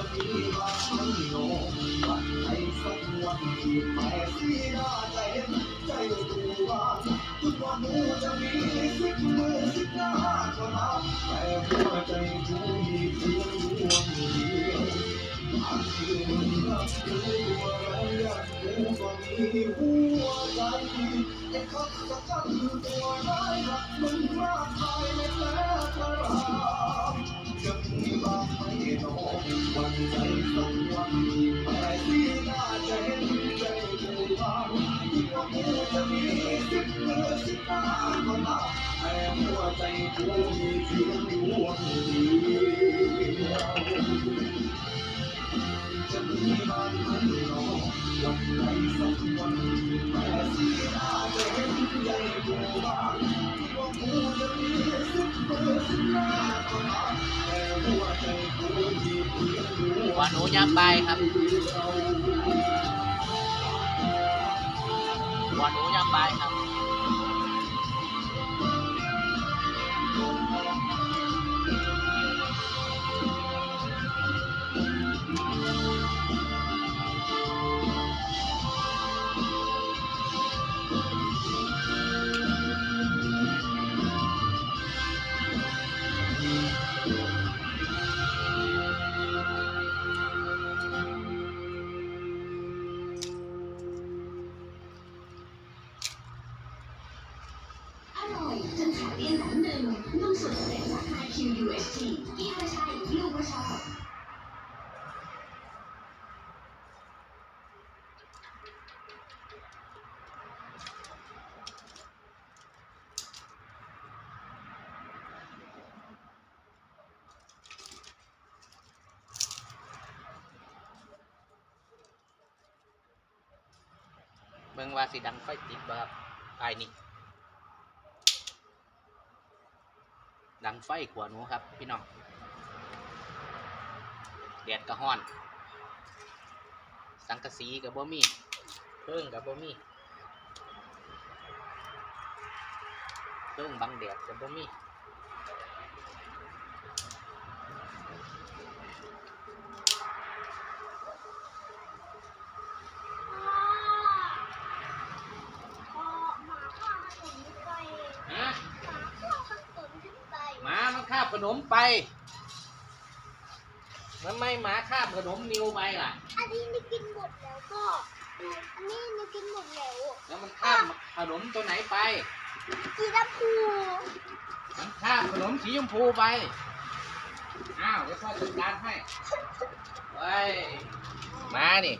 จะมีบางครั้งโนวันไหนสักวันที่แม่สีหน้าใจเห็นใจรู้ว่าทุกวันหูจะมีสิบมือสิบหน้าก็ตาแต่หัวใจกูมีเพียงดวงเดียวอามรักกูอะไรอยางกูก็มีหัวใจไอ้คับสักคันตัวร้ายรักมึงมากมายไม่แพ้พระรามจะมีบางไหม ใจสักวันที่แม่ที่น่าจะเห็นใจกูบ้างที่ว่ากูจะมีสิบมือสิบตาก็ตาแต่หัวใจกูมีเพียงดวงเดียวจะมีบางไหมหนอวันไหนสักวันแม่ที่น่าจะเห็นใจกูบ้างที่ว่ากูจะมีสิบมือสิบตาก็ตามหัว หนูยับใบครับวหนูยับใบครับ เรียนหลังหนึ่งนุ่มสุดเด็ดจาก IQ UHT พี่ว่าใช่ลูกว่าชอบเบิ่งว่าสีดังไฟติดบ่ครับไอ้ายนี่ ดังไฟขวานูครับ พี่น้องแดดกระห้อน สังกะสีกับบ่มีเพิ่งกับบ่มีเพิ่งบังแดดกับบ่มี พ่อหมาข้าขนมไป ฮะ หมาข้าขนมขึ้นไป หมามัน คาบขนมไป มันไม่หมาคาบขนมนิวไปล่ะ อันนี้นี่กินหมดแล้วก็อันนี้นี่กินหมดแล้วแล้วมันคาบขนมตัวไหนไป สีดำพูมันคาบขนมสีชมพูไป อ้าวเดี๋ยวพ่อจัดการให้เฮ้ยมานี่